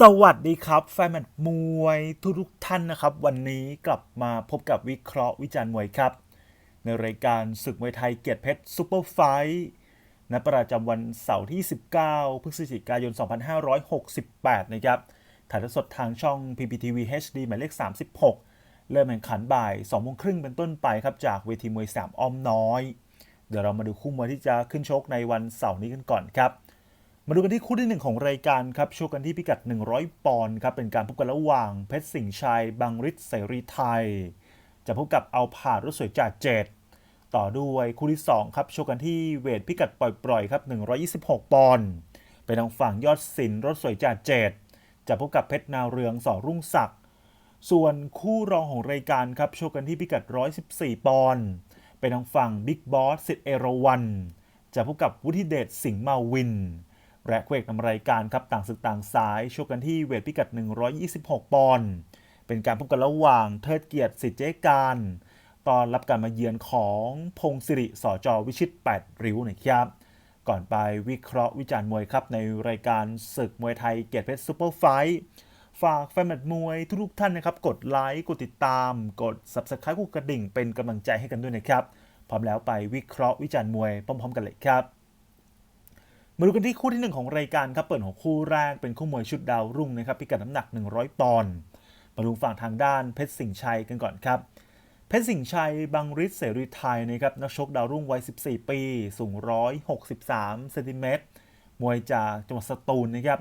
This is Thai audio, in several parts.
สวัสดีครับ แฟนมตช์มวยทุกทุกท่านนะครับ วันนี้กลับมาพบกับวิเคราะห์วิจารณ์มวยครับ ในรายการศึกมวยไทยเกียรติเพชรซูเปอร์ไฟท์ณประจำวันเสาร์ที่ 19 พฤศจิกายน 2568 นะครับถ่ายทอดสดทางช่อง PPTV HD หมายเลข 36 เริ่มแข่งขันบ่าย2โมงครึ่งเป็นต้นไปครับ จากเวทีมวยสามอ้อมน้อย เดี๋ยวเรามาดูคู่มวยที่จะขึ้นชกในวันเสาร์นี้กันก่อนครับ มาดูกันที่คู่ที่หนึ่งของรายการครับโชว์กันที่พิกัด 100 ปอนด์ครับเป็นการพบกันระหว่างเพชรสิงห์ชัยบังฤทธิ์เสรีไทย จะพบกับเอาผาดรถสวยจ่าเจ็ดต่อด้วยคู่ที่2ครับโชว์กันที่เวทพิกัดปล่อยๆครับ126 ปอนด์เป็นทางฝั่งยอดสินรถสวยจ่าเจ็ดจะพบกับเพชรนาเรืองสอรุ่งศักดิ์ส่วนคู่รองของรายการครับโชว์กันที่พิกัด 114 ปอนด์เป็นทางฝั่งบิ๊กบอสสิทธิ์เอราวันจะพบกับวุฒิเดชสิงห์มาวิน และคู่เอกนำรายการครับต่างศึกต่างสายชกกันที่เวทพิกัด 126 ปอนด์เป็นการพบกันระหว่างเทิดเกียรติสิทธิเจการตอนรับการมาเยือนของพงศิริสอจอวิชิต 8 ริ้วนะครับก่อนไปวิเคราะห์วิจารณ์มวยครับ ในรายการศึกมวยไทยเกียรติเพชรซูเปอร์ไฟฝากแฟนมตช์มวยทุกท่านนะครับ กดไลค์ กดติดตาม กด subscribe กดกระดิ่งเป็นกำลังใจให้กันด้วยนะครับ พร้อมแล้วไปวิเคราะห์วิจารณ์มวยพร้อมๆกันเลยครับ มาดูกันที่คู่ที่ 1 ของรายการครับเปิดหัวคู่แรกเป็นคู่มวยชุดดาวรุ่งนะครับพิกัดน้ำหนัก 100 ปอนด์มาดูฝั่งทางด้านเพชรสิงห์ชัยกันก่อนครับ เพชรสิงห์ชัยบังฤทธิ์เสรีไทยนะครับนักชกดาวรุ่งวัย 14 ปี สูง 163เซนติเมตรมวยจากจังหวัดสตูลนะครับ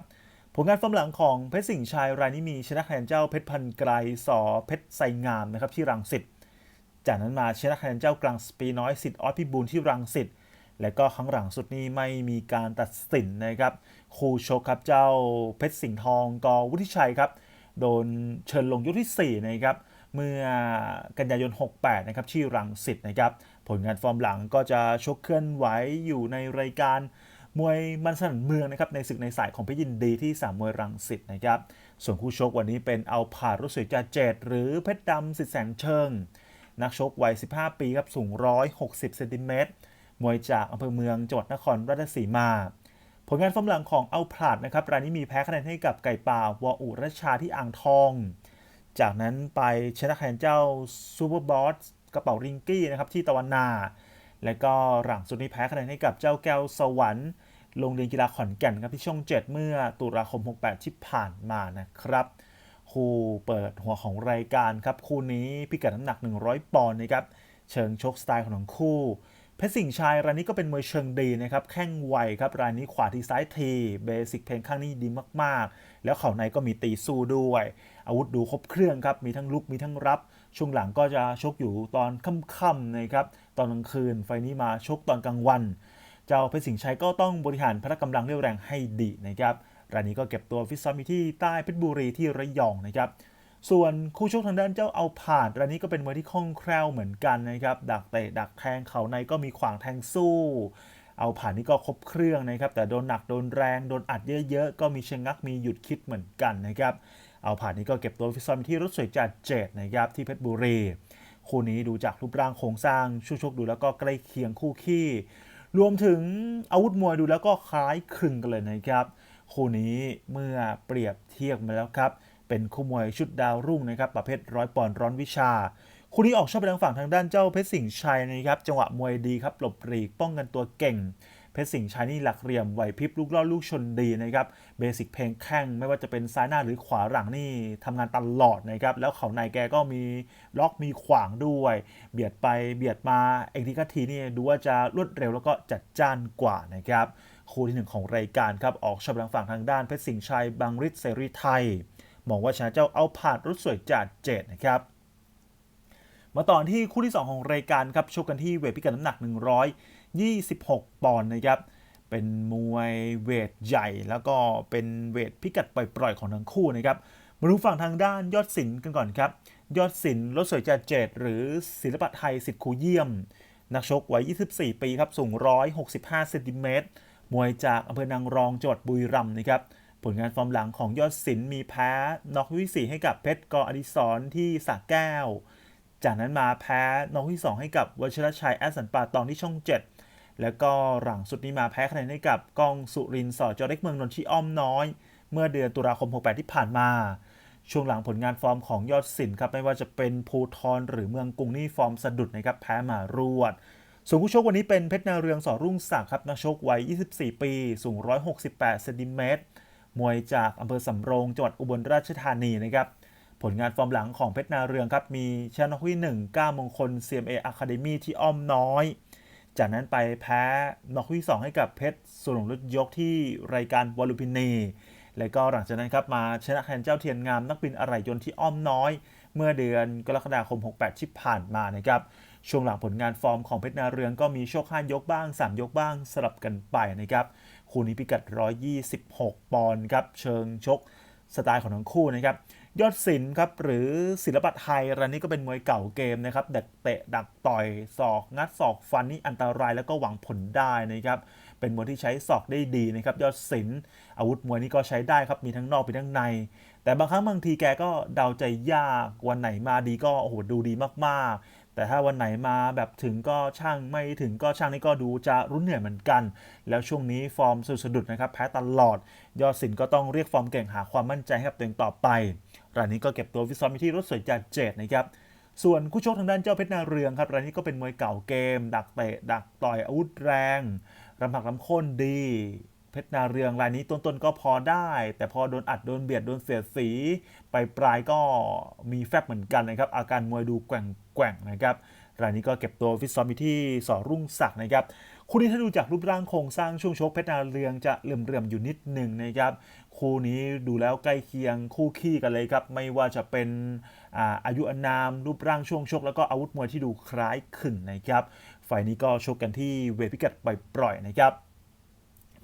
ผลงานฟอร์มหลังของเพชรสิงห์ชัยรายนี้มีชนะคะแนนเจ้าเพชรพันไกรสอเพชรไซงามนะครับที่รังสิตจากนั้นมาชนะคะแนนเจ้ากลางสปีน้อยสิทธิ์ออสพิบูลที่รังสิต และก็ครั้งหลังสุดนี้ไม่มีการตัดสินนะครับคู่ชกครับเจ้าเพชรสิงห์ทองกอวุฒิชัยครับโดนเชิญลงยกที่ 4 นะครับเมื่อกันยายน 68 นะครับที่รังสิตนะครับผลงานฟอร์มหลังก็จะชกเคลื่อนไหวอยู่ในรายการมวยมันสนันเมืองนะครับในศึกในสายของพชรยินดีที่สามมวยรังสิตนะครับส่วนคู่ชกวันนี้เป็นเอาผาดรถสวยจาเจดหรือเพชรดำสิทธิแสงเชิง นักชกวัย 15 ปีครับสูง 160 เซนติเมตร มวยจากอำเภอเมืองจังหวัดนครราชสีมา ผลงานฟอร์มหลังของเอาผลาดนะครับรายนี้มีแพ้คะแนนให้กับไก่ป่าวออุรชชาที่อ่างทอง จากนั้นไปชนะคะแนนเจ้าซูเปอร์บอสกระเป๋าริงกี้นะครับที่ตะวันนา และก็หลังสุดนี้แพ้คะแนนให้กับเจ้าแก้วสวรรค์โรงเรียนกีฬาขอนแก่นครับที่ช่อง 7 เมื่อตุลาคม 68 ที่ผ่านมานะครับคู่เปิดหัวของรายการครับ คู่นี้พิกัดน้ำหนัก 100 ปอนด์นะครับ เชิงชกสไตล์ของทั้งคู่ เพชรสิงห์ชายรายนี้ก็เป็นมวยเชิงดีนะครับ แข้งไวครับ รายนี้ขวาทีซ้ายที เบสิกเพลงข้างนี้ดีมากๆ แล้วเข่าในก็มีตีสู้ด้วย อาวุธดูครบเครื่องครับ มีทั้งลุกมีทั้งรับ ช่วงหลังก็จะชกอยู่ตอนค่ำๆนะครับ ตอนกลางคืน ไฟนี้มาชกตอนกลางวัน เจ้าเพชรสิงห์ชัยก็ต้องบริหารพละกำลังเรี่ยวแรงให้ดีนะครับ รายนี้ก็เก็บตัวฟิตซ้อมที่ใต้เพชรบุรีที่ระยองนะครับ ส่วนคู่ชกทางด้านเจ้าเอาผ่านรายนี้ก็เป็นมวยที่คล่องแคล่วเหมือนกันนะครับดักเตะดักแทงเขาในก็มีขวางแทงสู้ เอาผ่านนี่ก็ครบเครื่องนะครับ แต่โดนหนักโดนแรงโดนอัดเยอะๆก็มีเชะงักมีหยุดคิดเหมือนกันนะครับ เอาผ่านนี่ก็เก็บตัวฟิซอมที่รถสวยจัดเจ็ดนะครับที่เพชรบุรีคู่นี้ดูจากรูปร่างโครงสร้างชูชกดูแล้วก็ใกล้เคียงคู่ขี้รวมถึงอาวุธมวยดูแล้วก็คล้ายคลึงกันเลยนะครับ คู่นี้เมื่อเปรียบเทียบมาแล้วครับ เป็นคู่มวยชุดดาวรุ่งนะครับประเภทร้อยปอนด์ร้อนวิชาคู่นี้ออกชอบไปทางฝั่งทางด้านเจ้าเพชรสิงห์ชัยนะครับจังหวะมวยดีครับหลบหลีกป้องกันตัวเก่งเพชรสิงห์ชัยนี่หลักเหลี่ยมไหวพริบลูกล่อลูกชนดีนะครับเบสิกเพลงแข้งไม่ว่าจะเป็นซ้ายหน้าหรือขวาหลังนี่ทำงานตลอดนะครับแล้วเขาในแกก็มีล็อกมีขวางด้วย เบียดไปเบียดมาเอกทีกทีนี่ดูว่าจะรวดเร็วแล้วก็จัดจ้านกว่านะครับคู่ที่หนึ่งของรายการครับออกชอบไปทางฝั่งทางด้านเพชรสิงห์ชัยบังฤทธิ์เสรีไทย มองว่าชนะเจ้าเอาผ่านรถสวยจัดเจดนะครับมาต่อที่คู่ที่ 2 ของรายการครับชกกันที่เวทพิกัดน้ำหนัก 126 ปอนด์นะครับเป็นมวยเวทใหญ่ แล้วก็เป็นเวทพิกัดปล่อยๆของทั้งคู่นะครับมาดูฝั่งทางด้านยอดศิลป์กันก่อนครับ ยอดศิลป์รถสวยจัดเจดหรือศิลปะไทยสิทธิ์คูเยี่ยม นักชกวัย 24 ปีครับ สูง 165 เซนติเมตร มวยจากอำเภอนางรองจังหวัดบุรีรัมย์นะครับ ผลงานฟอร์มหลังของยอดศิลป์มีแพ้น็อกที่ 4 ให้กับเพชรกออดิศรที่สระแก้ว จากนั้นมาแพ้น็อกที่ 2 ให้กับวชรชัยแอสสันปาตองที่ช่อง 7 แล้วก็หลังสุดนี้มาแพ้คะแนนให้กับกองสุรินทร์สอจอเล็กเมืองนนท์ที่อ้อมน้อย เมื่อเดือนตุลาคม 68 ที่ผ่านมาช่วงหลังผลงานฟอร์มของยอดสินครับไม่ว่าจะเป็นภูทรหรือเมืองกรุงนี่ฟอร์มสะดุดนะครับแพ้มารวด ส่วนผู้ชกวันนี้เป็นเพชรนาเรืองสอรุ่งศักดิ์ครับนักชกวัย 24 ปี สูง 168 เซนติเมตร มวยจากอำเภอสำโรงจังหวัดอุบลราชธานีนะครับผลงานฟอร์มหลังของเพชรนาเรืองครับ มีชนะที่1 9มงคล CMA Academy ที่อ้อมน้อย จากนั้นไปแพ้นอกที่ 2 ให้กับเพชรสุรงฤทธิ์ยกที่รายการวอลลุพินีและก็หลังจากนั้นครับมาชนะแทนเจ้าเทียนงามนักบินอะไหล่ยนต์ที่อ้อมน้อย เมื่อเดือนกรกฎาคม 68 ที่ผ่านมานะครับช่วงหลังผลงานฟอร์มของเพชรนาเรืองก็มีโชค5ยกบ้าง 3 ยกบ้างสลับกันไปนะครับ คู่นี้พิกัด 126 ปอนด์ครับ เชิงชกสไตล์ของทั้งคู่นะครับ ยอดศิลป์ครับ หรือศิลปะไทยรายนี้ก็เป็นมวยเก่าเกมนะครับ ดักเตะ ดักต่อยศอก งัดศอกฟันนี่อันตรายแล้วก็หวังผลได้นะครับ เป็นมวยที่ใช้ศอกได้ดีนะครับ ยอดศิลป์อาวุธมวยนี่ก็ใช้ได้ครับ มีทั้งนอกมีทั้งใน แต่บางครั้งบางทีแกก็เดาใจยาก วันไหนมาดีก็โอ้โหดูดีมากๆ แต่ถ้าวันไหนมาแบบถึงก็ช่างไม่ถึงก็ช่างนี่ก็ดูจะรุนเหนื่อยเหมือนกัน แล้วช่วงนี้ฟอร์มสุดสะดุดนะครับแพ้ตลอด ยอดสินก็ต้องเรียกฟอร์มเก่งหาความมั่นใจให้กับตัวเองต่อไปรายนี้ก็เก็บตัวฟิตซ้อมที่รถสวยจากเจดนะครับส่วนคู่ชกทางด้านเจ้าเพชรนาเรืองครับรายนี้ก็เป็นมวยเก่าเกม ดักเตะดักต่อยอาวุธแรงรำผักรำค้นดี เพชรนาเรืองรายนี้ต้นๆก็พอได้ แต่พอโดนอัดโดนเบียดโดนเสียดสี ไปปลายก็มีแฟบเหมือนกันนะครับอาการมวยดูแกว่ง ๆนะครับรายนี้ก็เก็บตัวฟิตซ้อมอยู่ที่สอรุ่งศักดิ์นะครับคู่นี้ถ้าดูจากรูปร่างโครงสร้างช่วงชกเพชรนาเรืองจะเหลื่อมๆอยู่นิดหนึ่งนะครับคู่นี้ดูแล้วใกล้เคียงคู่ขี้กันเลยครับ ไม่ว่าจะเป็นอาอายุอนาม รูปร่างช่วงชก แล้วก็อาวุธมวยที่ดูคล้ายคลึงนะครับฝ่ายนี้ก็ชกกันที่เวทพิกัดปล่อยๆนะครับ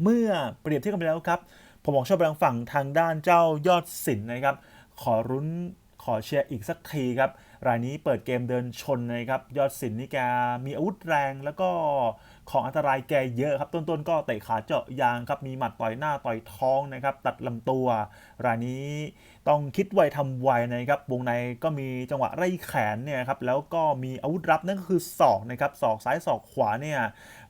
เมื่อเปรียบเทียบกันไปแล้วครับ ผมบอกชอบไปทางฝั่งทางด้านเจ้ายอดศิลป์นะครับ ขอรุ้นขอเชียร์อีกสักทีครับ รายนี้เปิดเกมเดินชนนะครับยอดสินนี่แกมีอาวุธแรงแล้วก็ของอันตรายแกเยอะครับ ต้นๆก็เตะขาเจาะยางครับมีหมัดต่อยหน้าต่อยท้องนะครับตัดลำตัว รายนี้ต้องคิดไวทำไวนะครับวงในก็มีจังหวะไล่แขนเนี่ยครับแล้วก็มีอาวุธรับนั่นก็คือศอกนะครับศอกซ้ายศอกขวาเนี่ย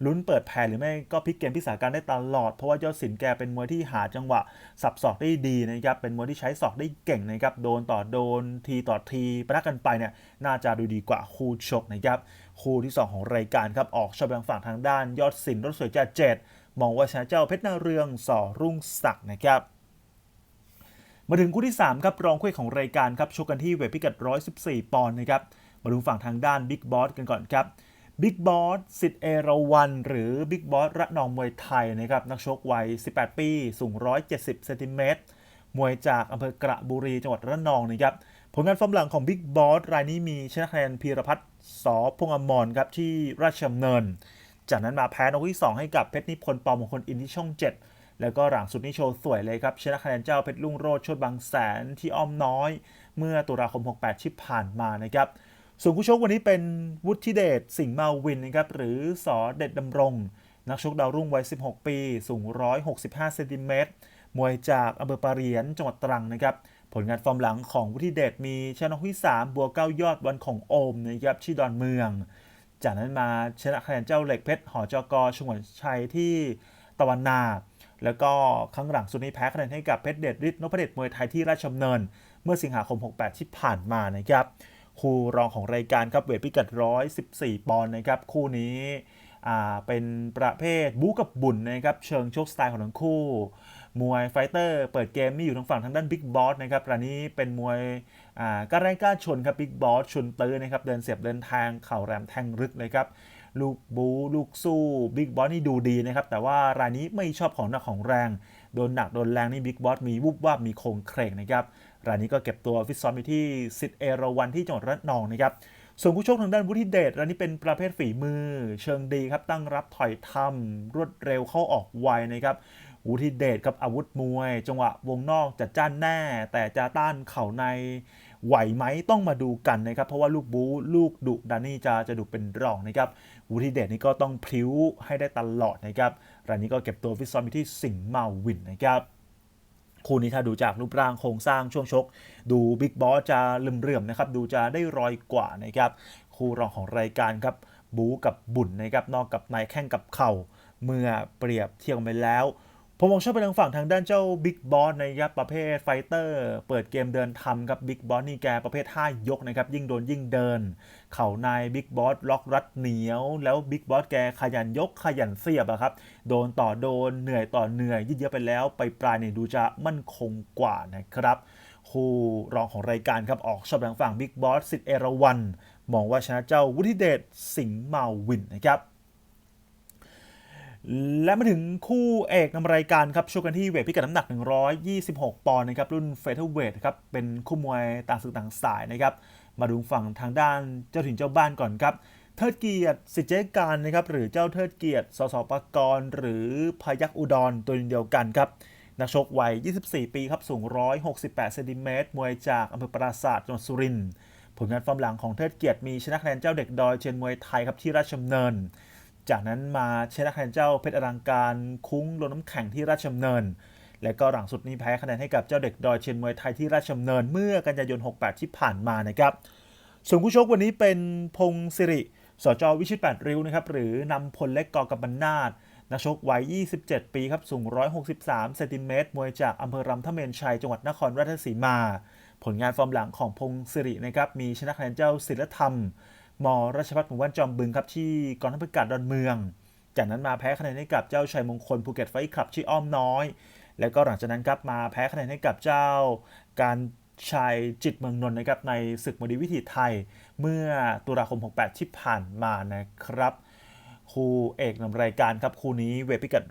ลุ้นเปิดแผ่หรือไม่ก็พลิกเกมพิสาการได้ตลอด เพราะว่ายอดศิลป์แกเป็นมวยที่หาจังหวะสับศอกได้ดีนะครับเป็นมวยที่ใช้ศอกได้เก่งนะครับโดนต่อโดนทีต่อทีประทะกันไปเนี่ยน่าจะดูดีกว่าคู่ชกนะครับคู่ที่ 2 ของรายการครับออกชอบทางฝั่งทางด้าน ยอดศิลป์รถสวยจ่าเจ็ดมองว่าชนะเจ้าเพชรนาเรืองสอรุ่งศักดิ์นะครับ มาถึงคู่ที่ 3 ครับรองคู่ของรายการครับชกกันที่เวทพิกัด 114 ปอนด์นะครับมาดูฝั่งทางด้านบิ๊กบอสกันก่อนครับบิ๊กบอสสิทธิ์เอราวัน หรือบิ๊กบอสระนองมวยไทยนะครับนักชกวัย 18 ปี สูง 170 เซนติเมตรมวยจากอำเภอกระบุรีจังหวัดระนองนะครับผลงานฟอร์มหลังของบิ๊กบอสรายนี้มีชนะคะแนนพีรพัฒน์สอพงษ์อมรครับที่ราชดำเนิน จากนั้นมาแพ้นกที่ 2 ให้กับเพชรนิพนธ์ปอมงคลอินที่ช่อง 7 แล้วก็หลังสุดนี่โชว์สวยเลยครับชนะคะแนนเจ้าเพชรลุ่งโรดชดบางแสนที่อ้อมน้อย เมื่อตุลาคม 68 ที่ผ่านมานะครับส่วนผู้ชกวันนี้เป็นวุฒิเดชสิงห์มาวินนะครับหรือสอเด็ดดำรง นักชกดาวรุ่งวัย 16 ปี สูง 165 เซนติเมตรมวยจากอำเภอปาเรียนจังหวัดตรังนะครับผลงานฟอร์มหลังของวุฒิเดชมีชนะที่ 3 บัวเก้ายอดวันของโอมนะครับที่ดอนเมือง จากนั้นมาชนะคะแนนเจ้าเหล็กเพชรหอจกชงวนชัยที่ตะวันนา แล้วก็ครั้งหลังสุดนี้แพ้คะแนนให้กับเพชรเดชฤทธิ์นพเดชมวยไทยที่ราชดำเนิน เมื่อสิงหาคม 68 ที่ผ่านมานะครับคู่รองของรายการครับเวทพิกัด 114 ปอนด์นะครับคู่นี้เป็นประเภทบู๊กับบุญนะครับเชิงโชคสไตล์ของทั้งคู่มวยไฟเตอร์เปิดเกมนี่อยู่ทางฝั่งทางด้านบิ๊กบอสนะครับรายนี้เป็นมวยอ่ากล้าแรงกล้าชนครับบิ๊กบอสชนตื้อนะครับเดินเสียบเดินทางเข่าแรมแทงลึกเลยครับ ลูกบูลูกสู้บิ๊กบอสนี่ดูดีนะครับ แต่ว่ารายนี้ไม่ชอบของหนักของแรง โดนหนักโดนแรงนี่บิ๊กบอสมีวุบวาบมีโครงเครงนะครับ รายนี้ก็เก็บตัวฟิตซ้อมอยู่ที่สิทธิ์เอราวันที่จังหวัดระนองนะครับส่วนผู้ชกทางด้านวุฒิเดชรายนี้เป็นประเภทฝีมือ เชิงดีครับตั้งรับถอยทำรวดเร็วเข้าออกไวนะครับวุฒิเดชครับอาวุธมวย จังหวะวงนอกจัดจ้านแน่ แต่จะต้านเข่าใน ไหวไหมต้องมาดูกันนะครับ เพราะว่าลูกบูลูกดุดานนี่จะจะดุเป็นรองนะครับวุฒิเดชนี่ก็ต้องพลิ้วให้ได้ตลอดนะครับรายนี้ก็เก็บตัวฟิตซ้อมที่สิงห์มาวินนะครับคู่นี้ถ้าดูจากรูปร่างโครงสร้างช่วงชก ดูบิ๊กบอสจะเลื่อมนะครับ ดูจะได้รอยกว่านะครับ คู่รองของรายการครับ บูกับบุญนะครับ นอกกับนายแข้งกับเข่า เมื่อเปรียบเทียบไปแล้ว ผมมองชอบไปทางฝั่งทางด้านเจ้าบิ๊กบอสนะครับประเภทไฟเตอร์ เปิดเกมเดินทำครับบิ๊กบอสนี่แกประเภทท่ายกนะครับ ยิ่งโดนยิ่งเดิน เข่านายบิ๊กบอสล็อกรัดเหนียว แล้วบิ๊กบอสแกขยันยกขยันเสียบอะครับ โดนต่อโดนเหนื่อยต่อเหนื่อยยืดเยอะไปแล้ว ไปปลายเนี่ยดูจะมั่นคงกว่านะครับคู่รองของรายการครับออกชอบทางฝั่งบิ๊กบอสสิทธิ์เอราวันมองว่าชนะเจ้าวุฒิเดชสิงห์มาวินนะครับ และมาถึงคู่เอกนำรายการครับชกกันที่เวทพิกัดน้ำหนัก 126 ปอนด์นะครับรุ่นเฟเธอร์เวทครับเป็นคู่มวยต่างศึกต่างสายนะครับมาดูฝั่งทางด้านเจ้าถิ่นเจ้าบ้านก่อนครับเทิดเกียรติสิเจการนะครับหรือเจ้าเทิดเกียรติสสปกรหรือพยักอุดรตัวเดียวกันครับนักชกวัย 24 ปีครับสูง 168เซนติเมตรมวยจากอำเภอปราศาสาทจังหวัดสุรินทร์ผลงานฟอร์มหลังของเทิดเกียรติมีชนะคะแนนเจ้าเด็กดอยเชียนมวยไทยครับที่ราชดำเนิน จากนั้นมาชนะคะแนนเจ้าเพชรอลังการคุ้งลงน้ำแข็งที่ราชดำเนิน และก็หลังสุดนี้แพ้คะแนนให้กับเจ้าเด็กดอยเชียนมวยไทยที่ราชดำเนินเมื่อกันยายน 68 ที่ผ่านมานะครับส่วนผู้ชกวันนี้เป็นพงศิริสจวิชิตแปดริ้วนะครับหรือนำพลเล็กกอกับบรรนาดนักชกวัย 27 ปีครับสูง 163เซนติเมตรมวยจากอำเภอรำทะเมนชัยจังหวัดนครราชสีมา ผลงานฟอร์มหลังของพงศิรินะครับมีชนะคะแนนเจ้าศิลธรรม มราชพัฒน์หมู่บ้านจอมบึงครับที่กองทัพอากาศดอนเมือง จากนั้นมาแพ้คะแนนให้กับเจ้าชัยมงคลภูเก็ตไฟคลับชื่ออ้อมน้อย แล้วก็หลังจากนั้นครับมาแพ้คะแนนให้กับเจ้าการชัยจิตเมืองนนท์นะครับในศึกมดีวิถีไทยเมื่อตุลาคม 68 ที่ผ่านมานะครับคู่เอกนำรายการครับคู่นี้เวทพิกัด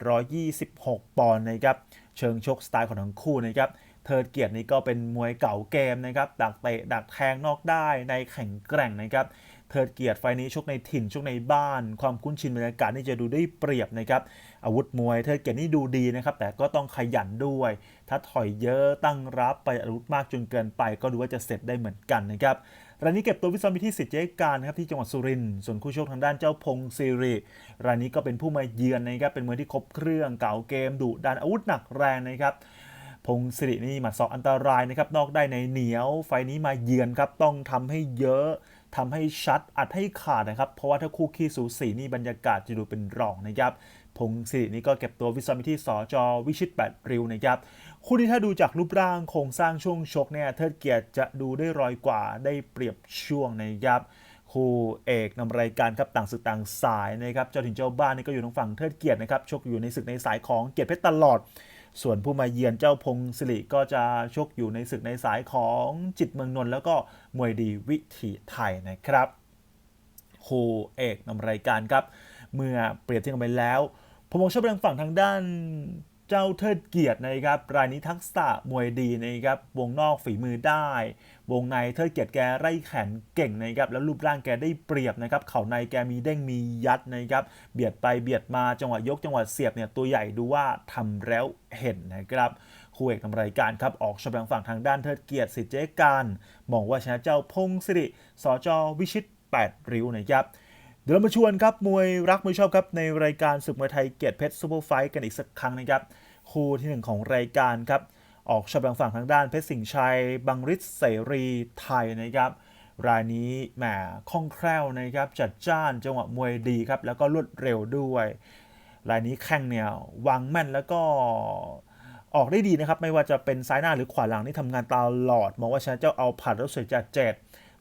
126 ปอนด์นะครับเชิงชกสไตล์ของทั้งคู่นะครับเทิดเกียรตินี่ก็เป็นมวยเก่าเกมนะครับดักเตะดักแทงนอกได้ในแข่งแกร่งนะครับ เทิดเกียรติไฟนี้ชกในถิ่นชกในบ้าน ความคุ้นชินบรรยากาศนี่จะดูได้เปรียบนะครับอาวุธมวยเทิดเกียรตินี่ดูดีนะครับแต่ก็ต้องขยันด้วย ถ้าถอยเยอะตั้งรับไปอาวุธมากจนเกินไป ก็ดูว่าจะเสร็จได้เหมือนกันนะครับรายนี้เก็บตัววิศวมิที่สิทธิ์เจการนะครับที่จังหวัดสุรินทร์ส่วนคู่ชกทางด้านเจ้าพงศิริรายนี้ก็เป็นผู้มาเยือนนะครับเป็นมวยที่ครบเครื่องเก่าเกมดุดันอาวุธหนักแรงนะครับพงศิรินี่หมัดศอกอันตรายนะครับนอกได้ในเหนียวไฟนี้มาเยือนครับต้องทำให้เยอะ ทำให้ชัดอัดให้ขาดนะครับ เพราะว่าถ้าคู่ขี้สูสีนี่บรรยากาศจะดูเป็นรองนะครับพงศิรินี่ก็เก็บตัววิศวมิที่สจวิชิตแปดริวนะครับคู่นี้ถ้าดูจากรูปร่างโครงสร้างช่วงชกเนี่ยเทิดเกียรติจะดูได้รอยกว่าได้เปรียบช่วงนะครับคู่เอกนำรายการครับต่างศึกต่างสายนะครับเจ้าถิ่นเจ้าบ้านนี่ก็อยู่ทางฝั่งเทิดเกียรตินะครับชกอยู่ในศึกในสายของเกียรติเพชรตลอด ส่วนผู้มาเยือนเจ้าพงศิริก็จะชกอยู่ในศึกในสายของจิตเมืองนนท์แล้วก็มวยดีวิถีไทยนะครับคู่เอกนำรายการครับ เมื่อเปรียบเทียบกันไปแล้ว ผมมองชอบไปทางฝั่งทางด้าน เจ้าเทิดเกียรตินะครับรายนี้ทักษะมวยดีนะครับวงนอกฝีมือได้ วงในเทิดเกียรติแกไร่แขนเก่งนะครับแล้วรูปร่างแกได้เปรียบนะครับเข่าในแกมีเด้งมียัดนะครับเบียดไปเบียดมาจังหวะยกจังหวะเสียบเนี่ยตัวใหญ่ดูว่าทำแล้วเห็นนะครับคู่เอกนำรายการครับออกชมทางฝั่งทางด้านเทิดเกียรติสิทธิเจการมองว่าชนะเจ้าพงศิริสจวิชิต 8 ริ้วนะครับ เดี๋ยวเรามาชวนครับมวยรักมวยชอบครับในรายการศึกมวยไทยเกียรติเพชรซูเปอร์ไฟท์กันอีกสักครั้งนะครับคู่ที่หนึ่งของรายการครับออกชอบทางฝั่งทางด้านเพชรสิงห์ชัย บังริศเสรีไทยนะครับรายนี้แหมคล่องแคล่วนะครับจัดจ้านจังหวะมวยดีครับแล้วก็รวดเร็วด้วย รายนี้แข้งเนี่ยวางแม่นแล้วก็ออกได้ดีนะครับ ไม่ว่าจะเป็นซ้ายหน้าหรือขวาหลังนี่ทำงานตลอด มองว่าชนะเจ้าเอาผัดรถสวยจัดเจ็ด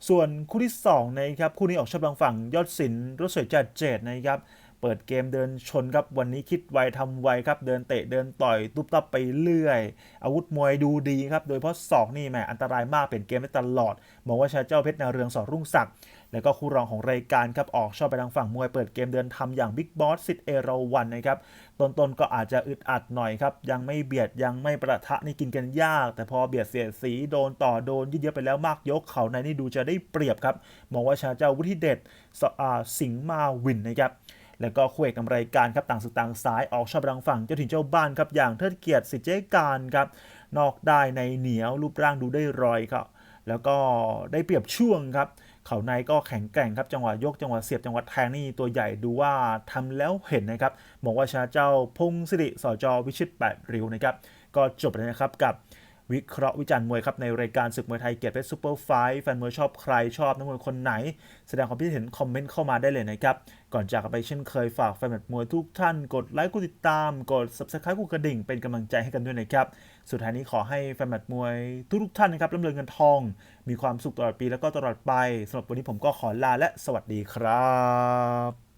ส่วนคู่ที่2นะครับคู่นี้ออกชอบทางฝั่งยอดศิลรถสวยจัดเจดนะครับเปิดเกมเดินชนครับวันนี้คิดไวทำไวครับ เดินเตะเดินต่อยตุ๊บตับไปเรื่อย อาวุธมวยดูดีครับ โดยเฉพาะศอกนี่แหมอันตรายมากเป็นเกมได้ตลอดมองว่าชาเจ้าเพชรนาเรืองสอรุ่งศักดิ์ แล้วก็คู่รองของรายการครับออกชอบไปทางฝั่งมวยเปิดเกมเดินทำอย่างบิ๊กบอสสิทธิ์เอราวันนะครับต้นๆก็อาจจะอึดอัดหน่อยครับ ยังไม่เบียดยังไม่ประทะนี่กินกันยาก แต่พอเบียดเสียดสีโดนต่อโดนยืดเยื้อไปแล้วมากยกเขาในนี่ดูจะได้เปรียบครับมองว่าชาเจ้าวุฒิเดชสิงห์มาวินนะครับแล้วก็คู่เอกนำรายการครับต่างศึกต่างสายออกชอบไปทางฝั่งเจ้าถิ่นเจ้าบ้านครับอย่างเทิดเกียรติสิเจการครับนอกได้ในเหนียวรูปร่างดูได้รอยครับแล้วก็ได้เปรียบช่วงครับ เขาในก็แข็งแกร่งครับ จังหวะยกจังหวะเสียบจังหวะแทงนี่ตัวใหญ่ดูว่าทำแล้วเห็นนะครับบอกว่าชนะเจ้าพงศิริสจวิชิต8ริ้วนะครับก็จบเลยนะครับกับ วิเคราะห์วิจารณ์มวยครับในรายการศึกมวยไทยเกียรติเพชรซูเปอร์ไฟแฟนมวยชอบใครชอบนักมวยคนไหน แสดงความคิดเห็นคอมเมนต์เข้ามาได้เลยนะครับ ก่อนจากไปเช่นเคยฝากแฟนมวยทุกท่าน กดไลค์กดติดตาม กด subscribe กดกระดิ่งเป็นกำลังใจให้กันด้วยนะครับ สุดท้ายนี้ขอให้แฟนมวยทุกท่านนะครับร่ำรวยเงินทอง มีความสุขตลอดปีแล้วก็ตลอดไปสำหรับวันนี้ผมก็ขอลาและสวัสดีครับ